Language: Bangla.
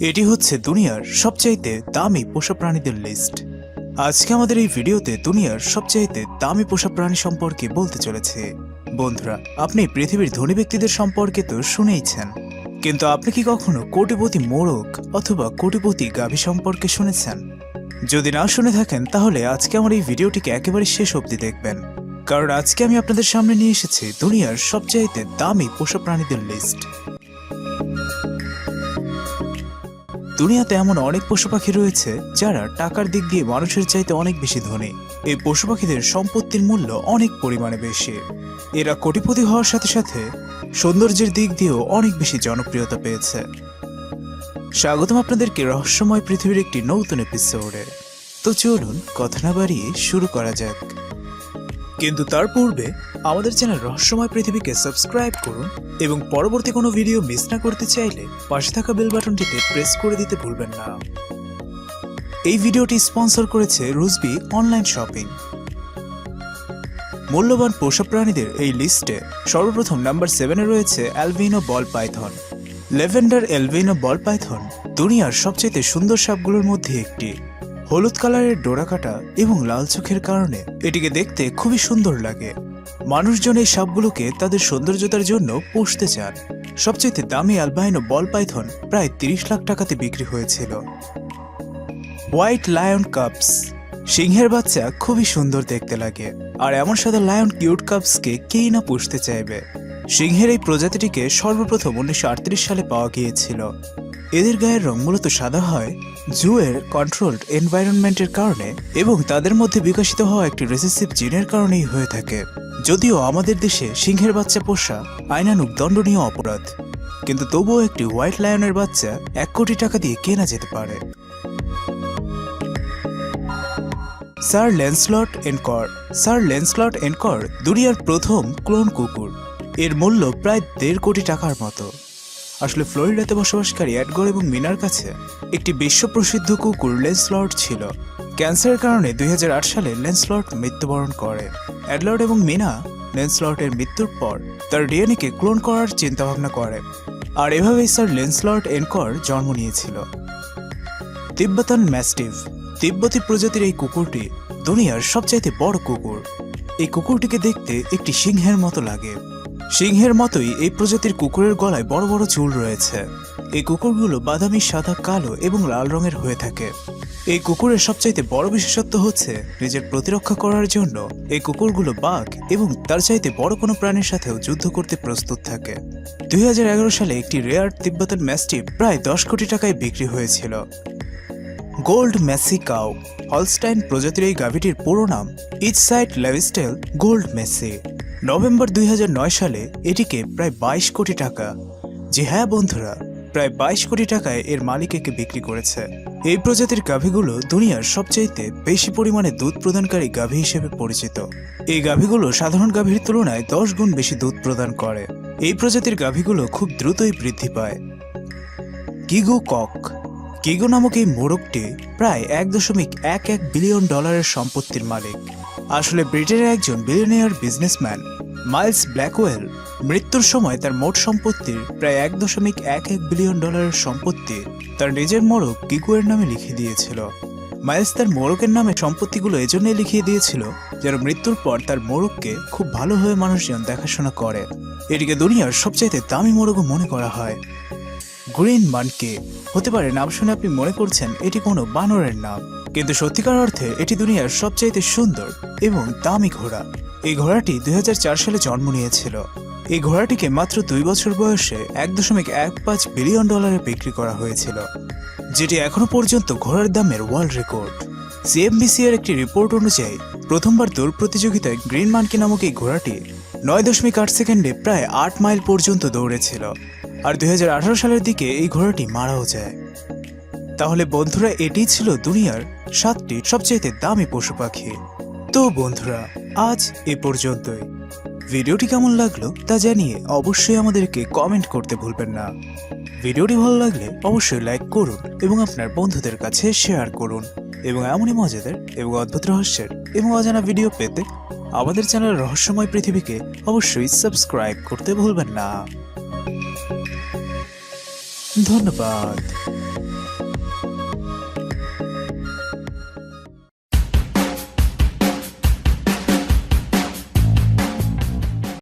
এটি হচ্ছে দুনিয়ার সবচাইতে দামি পোষা প্রাণীদের লিস্ট আজকে আমাদের এই ভিডিওতে দুনিয়ার সবচাইতে দামি পোষা প্রাণী সম্পর্কে বলতে চলেছে। বন্ধুরা, আপনি পৃথিবীর ধনী ব্যক্তিদের সম্পর্কে তো শুনেইছেন। কিন্তু আপনি কি কখনো কোটিপতি মোরগ অথবা কোটিপতি গাভী সম্পর্কে শুনেছেন? যদি না শুনে থাকেন, তাহলে আজকে আমার এই ভিডিওটিকে একেবারে শেষ অবধি দেখবেন। কারণ আজকে আমি আপনাদের সামনে নিয়ে এসেছি দুনিয়ার সবচাইতে দামি পোষা প্রাণীদের লিস্ট দুনিয়াতে এমন অনেক পশু পাখি রয়েছে যারা টাকার দিক দিয়ে মানুষের চাইতে অনেক বেশি ধনী। এই পশু পাখিদের সম্পত্তির মূল্য অনেক পরিমাণে বেশি। এরা কোটিপতি হওয়ার সাথে সাথে সৌন্দর্যের দিক দিয়েও অনেক বেশি জনপ্রিয়তা পেয়েছে। স্বাগতম আপনাদেরকে রহস্যময় পৃথিবীর একটি নতুন এপিসোডে তো চলুন, কথা না বাড়িয়ে শুরু করা যাক। কিন্তু তার পূর্বে আমাদের চ্যানেল রহস্যময় পৃথিবীকে সাবস্ক্রাইব করুন এবং পরবর্তী কোনো ভিডিও মিস না করতে চাইলে পাশে থাকা বেল বাটনটিতে প্রেস করে দিতে ভুলবেন না। এই ভিডিওটি স্পন্সর করেছে রুজবি অনলাইন শপিং। মূল্যবান পোষা প্রাণীদের এই লিস্টে সর্বপ্রথম নাম্বার সেভেনে রয়েছে albino ball python. Lavender albino ball python দুনিয়ার সবচেয়ে সুন্দর সাপগুলোর মধ্যে একটি। হলুদ কালারের ডোরাকাটা এবং লাল চোখের কারণে এটিকে দেখতে খুবই সুন্দর লাগে। মানুষজন এই সাপগুলোকে তাদের সৌন্দর্যতার জন্য পুষতে চান। সবচেয়ে দামি অ্যালবাইনো বল পাইথন প্রায় তিরিশ লাখ টাকাতে বিক্রি হয়েছিল। White lion cubs. সিংহের বাচ্চা খুবই সুন্দর দেখতে লাগে। আর এমন সাদা লায়ন কিউট কাপসকে কেই না পুষতে চাইবে? সিংহের এই প্রজাতিটিকে সর্বপ্রথম উনিশশো আটত্রিশ সালে পাওয়া গিয়েছিল। এদের গায়ের রং মূলত সাদা হয়, জুয়ের কন্ট্রোলড এনভায়রনমেন্টের কারণে এবং তাদের মধ্যে বিকশিত হওয়া একটি রেসেসিভ জিনের কারণেই হয়ে থাকে। যদিও আমাদের দেশে সিংহের বাচ্চা পোষা আইনানুক দণ্ডনীয় অপরাধ, কিন্তু তবুও একটি হোয়াইট লায়নের বাচ্চা এক কোটি টাকা দিয়ে কেনা যেতে পারে। Sir Lancelot Encore. Sir Lancelot Encore দুনিয়ার প্রথম ক্লোন কুকুর। এর মূল্য প্রায় দেড় কোটি টাকার মতো। আসলে ফ্লোরিডাতে বসবাসকারী অ্যাডগর এবং মিনার কাছে একটি বিশ্বপ্রসিদ্ধ কুকুর লেন্সলট ছিল। ক্যান্সারের কারণে দুই হাজার আট সালে লেন্সলট মৃত্যুবরণ করে। অ্যাডলট এবং মিনা লেন্সলটের মৃত্যুর পর তার ডিএনএকে ক্লোন করার চিন্তাভাবনা করে। আর এভাবেই স্যার লেন্সলট এনকর জন্ম নিয়েছিল। তিব্বতান ম্যাস্টিভ, তিব্বতী প্রজাতির এই কুকুরটি দুনিয়ার সবচাইতে বড় কুকুর। এই কুকুরটিকে দেখতে একটি সিংহের মতো লাগে। সিংহের মতোই এই প্রজাতির কুকুরের গলায় বড় বড় চুল রয়েছে। এই কুকুরগুলো বাদামি, সাদা, কালো এবং লাল রঙের হয়ে থাকে। এই কুকুরের সবচাইতে বড় বিশেষত্ব হচ্ছে নিজের প্রতিরক্ষা করার জন্য এই কুকুরগুলো বাঘ এবং তার চাইতে বড় কোনো প্রাণীর সাথেও যুদ্ধ করতে প্রস্তুত থাকে। দুই হাজার এগারো সালে একটি রেয়ার তিব্বতান ম্যাস্টিপ প্রায় দশ কোটি টাকায় বিক্রি হয়েছিল। গোল্ড মেসি কাউ হলস্টাইন প্রজাতির এই গাভিটির পুরো নাম, ইটসাইড লেভিস্টেল গোল্ড মেসি নভেম্বর দুই হাজার নয় সালে এটিকে প্রায় বাইশ কোটি টাকা জি হ্যাঁ বন্ধুরা, প্রায় বাইশ কোটি টাকায় এর মালিক একে বিক্রি করেছে। এই প্রজাতির গাভীগুলো দুনিয়ার সবচাইতে বেশি পরিমাণে দুধ প্রদানকারী গাভী হিসেবে পরিচিত। এই গাভীগুলো সাধারণ গাভীর তুলনায় দশ গুণ বেশি দুধ প্রদান করে। এই প্রজাতির গাভীগুলো খুব দ্রুতই বৃদ্ধি পায়। কিগো কক। কিগো নামক এই মোরগটি প্রায় এক দশমিক এক এক বিলিয়ন ডলারের সম্পত্তির মালিক। আসলে ব্রিটেনের একজন বিলিয়নিয়ার বিজনেসম্যান মাইলস ব্ল্যাকওয়েল মৃত্যুর সময় তার মোট সম্পত্তির প্রায় এক দশমিক এক এক বিলিয়ন ডলারের সম্পত্তি তার নিজের মোরগ কিগুয়ের নামে লিখে দিয়েছিল। মাইলস তার মোরগের নামে সম্পত্তিগুলো এজন্যই লিখিয়ে দিয়েছিল যেন মৃত্যুর পর তার মোরগকে খুব ভালোভাবে মানুষজন দেখাশোনা করে। এটিকে দুনিয়ার সবচাইতে দামি মোরগও মনে করা হয়। গ্রিন মানকে হতে পারে নাম শুনে আপনি মনে করছেন এটি কোনো বানরের নাম। কিন্তু সত্যিকার অর্থে এটি দুনিয়ার সবচাইতে সুন্দর এবং দামি ঘোড়া। এই ঘোড়াটি দুই হাজার চার সালে জন্ম নিয়েছিল। এই ঘোড়াটিকে মাত্র দুই বছর বয়সে এক দশমিক এক পাঁচ বিলিয়ন ডলারে বিক্রি করা হয়েছিল, যেটি এখনও পর্যন্ত ঘোড়ার দামের ওয়ার্ল্ড রেকর্ড। সিএমবিসি এর একটি রিপোর্ট অনুযায়ী, প্রথমবার দৌড় প্রতিযোগিতায় গ্রিন মানকি নামক এই ঘোড়াটি নয় দশমিক আট সেকেন্ডে প্রায় আট মাইল পর্যন্ত দৌড়েছিল, আর দুই হাজার আঠারো সালের দিকে এই ঘোড়াটি মারাও যায়। তাহলে বন্ধুরা, এটি ছিল দুনিয়ার সাতটি সবচেয়ে দামি পশু পাখি। তো বন্ধুরা, আজ এ পর্যন্তই। ভিডিওটি কেমন লাগল তা জানিয়ে অবশ্যই আমাদেরকে কমেন্ট করতে ভুলবেন না। ভিডিওটি ভালো লাগলে অবশ্যই লাইক করুন এবং আপনার বন্ধুদের কাছে শেয়ার করুন। এবং এমনই মজাদার এবং অদ্ভুত রহস্যের এবং অজানা ভিডিও পেতে আমাদের চ্যানেল রহস্যময় পৃথিবীকে অবশ্যই সাবস্ক্রাইব করতে ভুলবেন না। ধন্যবাদ।